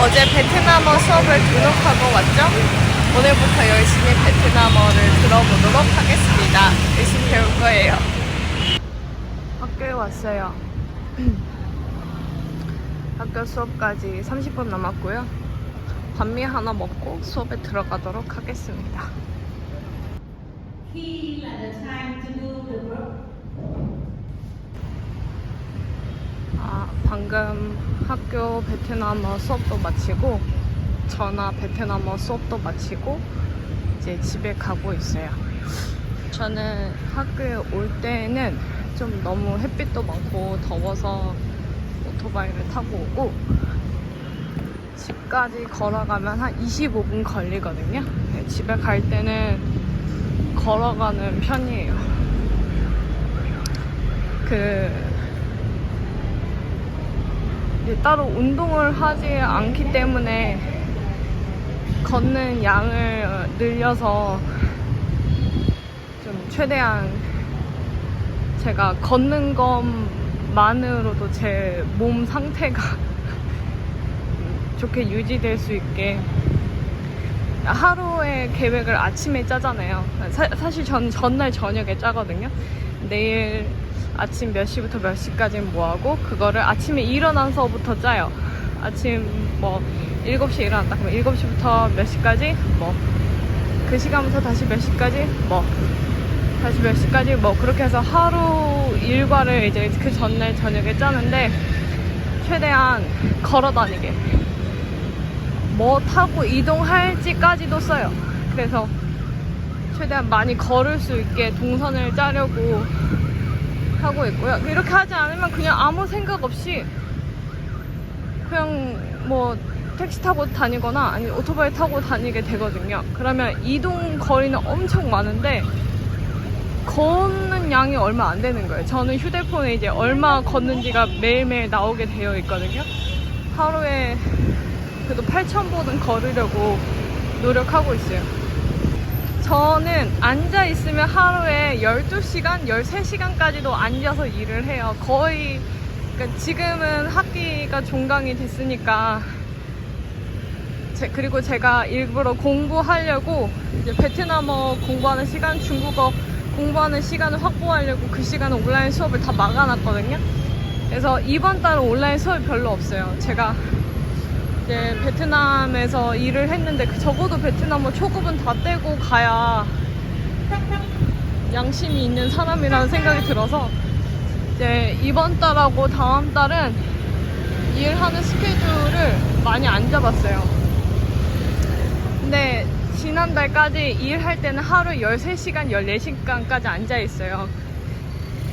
어제 베트남어 수업을 등록하고 왔죠? 오늘부터 열심히 베트남어를 들어보도록 하겠습니다. 열심히 배울 거예요. 학교에 왔어요. 학교 수업까지 30분 남았고요. 반미 하나 먹고 수업에 들어가도록 하겠습니다. 아, 방금 학교 베트남어 수업도 마치고 전화 베트남어 수업도 마치고 이제 집에 가고 있어요. 저는 학교에 올 때는 좀 너무 햇빛도 많고 더워서 오토바이를 타고 오고 집까지 걸어가면 한 25분 걸리거든요. 네, 집에 갈 때는 걸어가는 편이에요. 그 따로 운동을 하지 않기 때문에 걷는 양을 늘려서 좀 최대한 제가 걷는 것만으로도 제 몸 상태가 좋게 유지될 수 있게 하루의 계획을 아침에 짜잖아요. 사, 사실 전 전날 저녁에 짜거든요. 내일 아침 몇 시부터 몇 시까지는 뭐 하고 그거를 아침에 일어나서부터 짜요. 아침 뭐 7시에 일어났다 그러면 7시부터 몇 시까지? 뭐. 그 시간부터 다시 몇 시까지? 뭐. 다시 몇 시까지? 뭐. 그렇게 해서 하루 일과를 이제 그 전날 저녁에 짜는데 최대한 걸어 다니게. 뭐 타고 이동할지까지도 써요. 그래서 최대한 많이 걸을 수 있게 동선을 짜려고 하고 있고요. 이렇게 하지 않으면 그냥 아무 생각 없이 그냥 뭐 택시 타고 다니거나 아니 오토바이 타고 다니게 되거든요. 그러면 이동 거리는 엄청 많은데 걷는 양이 얼마 안 되는 거예요. 저는 휴대폰에 이제 얼마 걷는지가 매일매일 나오게 되어 있거든요. 하루에 그래도 8,000보는 걸으려고 노력하고 있어요. 저는 앉아 있으면 하루에 12시간, 13시간까지도 앉아서 일을 해요. 거의, 그러니까 지금은 학기가 종강이 됐으니까, 제- 그리고 제가 일부러 공부하려고 베트남어 공부하는 시간, 중국어 공부하는 시간을 확보하려고 그 시간에 온라인 수업을 다 막아놨거든요. 그래서 이번 달은 온라인 수업이 별로 없어요. 제가 이제 베트남에서 일을 했는데 그 적어도 베트남어 초급은 다 떼고 가야 양심이 있는 사람이라는 생각이 들어서 이제 이번 달하고 다음 달은 일하는 스케줄을 많이 안 잡았어요. 근데 지난달까지 일할 때는 하루 13시간, 14시간까지 앉아 있어요.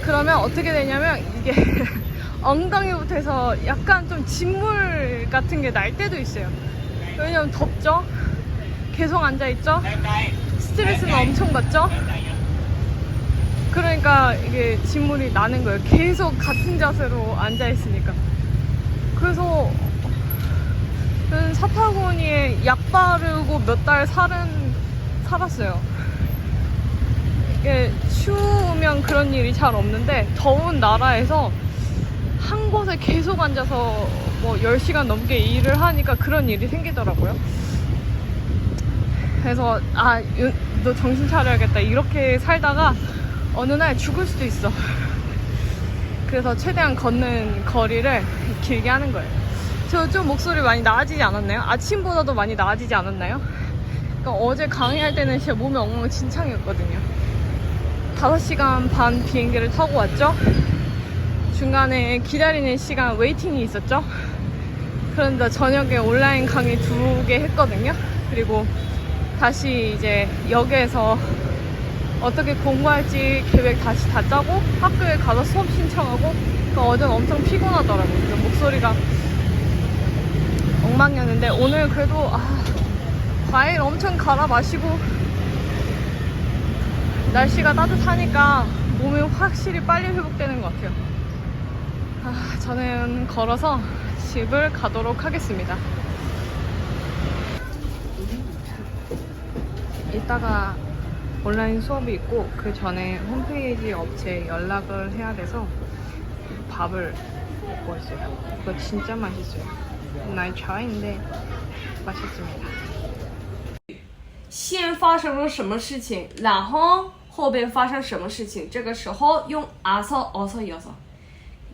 그러면 어떻게 되냐면 이게 엉덩이부터 해서 약간 좀 진물 같은 게 날 때도 있어요. 왜냐면 덥죠? 계속 앉아있죠? 스트레스는 엄청 받죠? 그러니까 이게 진물이 나는 거예요. 계속 같은 자세로 앉아있으니까. 그래서 사타구니에 약 바르고 몇 달 살은 살았어요. 이게 추우면 그런 일이 잘 없는데 더운 나라에서 한 곳에 계속 앉아서 뭐 10시간 넘게 일을 하니까 그런 일이 생기더라고요. 그래서 아, 유- 너 정신 차려야겠다. 이렇게 살다가 어느 날 죽을 수도 있어. 그래서 최대한 걷는 거리를 길게 하는 거예요. 저 좀 목소리 많이 나아지지 않았나요? 아침보다도 많이 나아지지 않았나요? 그러니까 어제 강의할 때는 제 몸이 엉망진창이었거든요. 5시간 반 비행기를 타고 왔죠? 중간에 기다리는 시간 웨이팅이 있었죠. 그런데 저녁에 온라인 강의 두 개 했거든요. 그리고 다시 이제 역에서 어떻게 공부할지 계획 다시 다 짜고 학교에 가서 수업 신청하고 그 어제는 엄청 피곤하더라고요. 목소리가 엉망이었는데 오늘 그래도 아, 과일 엄청 갈아 마시고 날씨가 따뜻하니까 몸이 확실히 빨리 회복되는 것 같아요. 아, 저는 걸어서 집을 가도록 하겠습니다. 이따가 온라인 수업이 있고 그 전에 홈페이지 업체에 연락을 해야 돼서 밥을 먹고 있어요. 이거 진짜 맛있어요. 奶茶인데 맛있습니다. 先发生了什么事情，然后后边发生什么事情，这个时候用 아서, 어서, 이어서.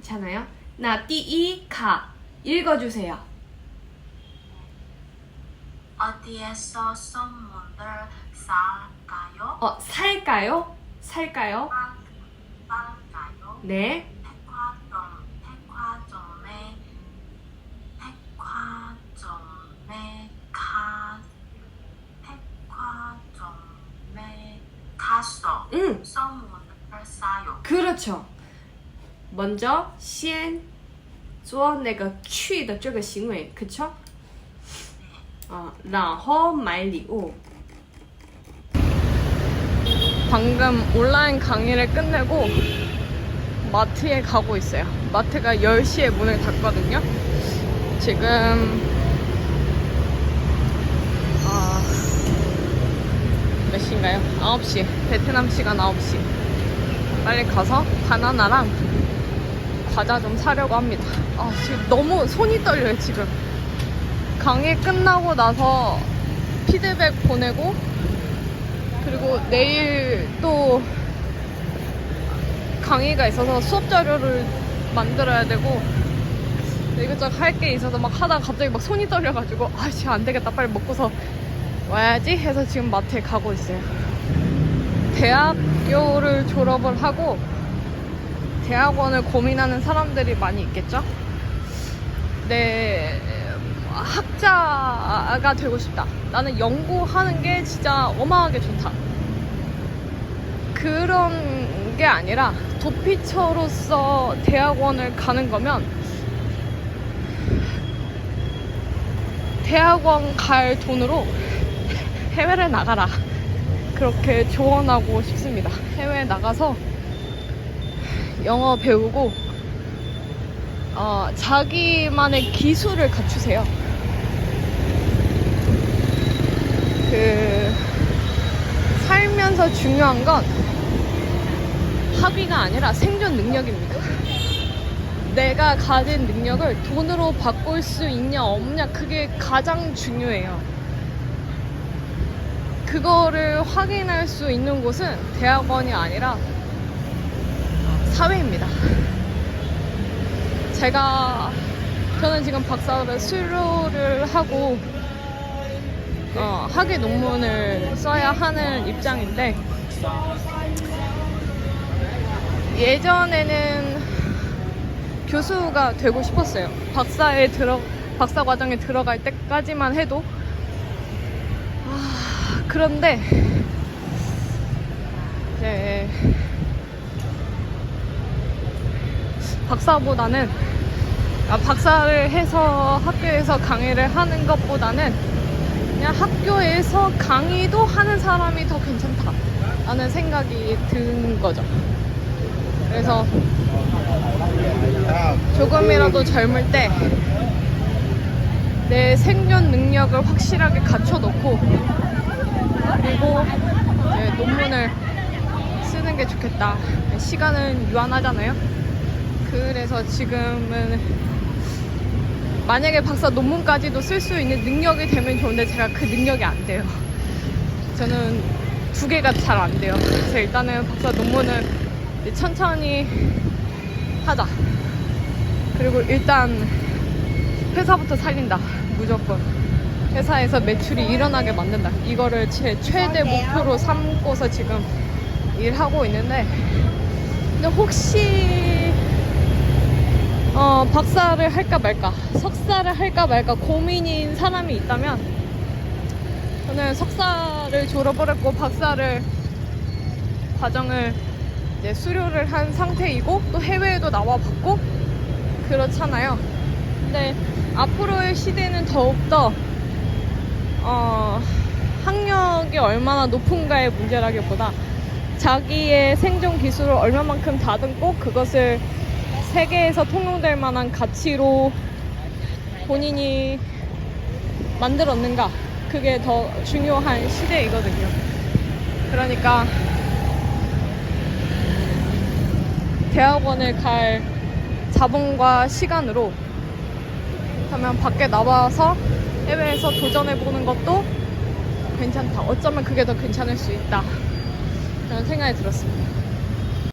괜찮아요? 나, 第一카 읽어주세요. 어디에서 선물을 살까요? 어, 살까요? 살까요? 살까요? 네. 백화점, 백화점에 백화점에 가 백화점에 가서 응, 선물을 사요. 그렇죠. 먼저 先做那个去的这个行为，可죠 어, 然后买礼物。 방금 온라인 강의를 끝내고 마트에 가고 있어요. 마트가 10시에 문을 닫거든요. 지금 아, 몇 시인가요? 9시. 베트남 시간 9시. 빨리 가서 바나나랑 과자 좀 사려고 합니다. 아, 지금 너무 손이 떨려요, 지금. 강의 끝나고 나서 피드백 보내고 그리고 내일 또 강의가 있어서 수업 자료를 만들어야 되고 이것저것 할 게 있어서 막 하다가 갑자기 막 손이 떨려가지고 아 지금 안 되겠다 빨리 먹고서 와야지 해서 지금 마트에 가고 있어요. 대학교를 졸업을 하고 대학원을 고민하는 사람들이 많이 있겠죠? 네, 학자가 되고 싶다. 나는 연구하는 게 진짜 어마하게 좋다. 그런 게 아니라 도피처로서 대학원을 가는 거면 대학원 갈 돈으로 해외를 나가라. 그렇게 조언하고 싶습니다. 해외에 나가서 영어 배우고 어, 자기만의 기술을 갖추세요. 그 살면서 중요한 건 학위가 아니라 생존 능력입니다. 내가 가진 능력을 돈으로 바꿀 수 있냐 없냐 그게 가장 중요해요. 그거를 확인할 수 있는 곳은 대학원이 아니라 사회입니다. 제가 저는 지금 박사를 수료를 하고 어, 학위 논문을 써야 하는 입장인데 예전에는 교수가 되고 싶었어요. 박사에 들어 박사 과정에 들어갈 때까지만 해도 아, 그런데 이제 박사보다는 아, 박사를 해서 학교에서 강의를 하는 것보다는 그냥 학교에서 강의도 하는 사람이 더 괜찮다 라는 생각이 든 거죠. 그래서 조금이라도 젊을 때 내 생존 능력을 확실하게 갖춰놓고 그리고 논문을 쓰는 게 좋겠다. 시간은 유한하잖아요. 그래서 지금은 만약에 박사 논문까지도 쓸 수 있는 능력이 되면 좋은데 제가 그 능력이 안 돼요. 저는 두 개가 잘 안 돼요. 그래서 일단은 박사 논문을 이제 천천히 하자. 그리고 일단 회사부터 살린다. 무조건. 회사에서 매출이 일어나게 만든다. 이거를 제 최대 목표로 삼고서 지금 일하고 있는데, 근데 혹시 어, 박사를 할까 말까, 석사를 할까 말까 고민인 사람이 있다면, 저는 석사를 졸업을 했고, 박사를, 과정을 이제 수료를 한 상태이고, 또 해외에도 나와봤고, 그렇잖아요. 근데 앞으로의 시대는 더욱더, 어, 학력이 얼마나 높은가의 문제라기보다, 자기의 생존 기술을 얼마만큼 다듬고, 그것을 세계에서 통용될 만한 가치로 본인이 만들었는가 그게 더 중요한 시대이거든요. 그러니까 대학원을 갈 자본과 시간으로 그러면 밖에 나와서 해외에서 도전해보는 것도 괜찮다. 어쩌면 그게 더 괜찮을 수 있다. 그런 생각이 들었습니다.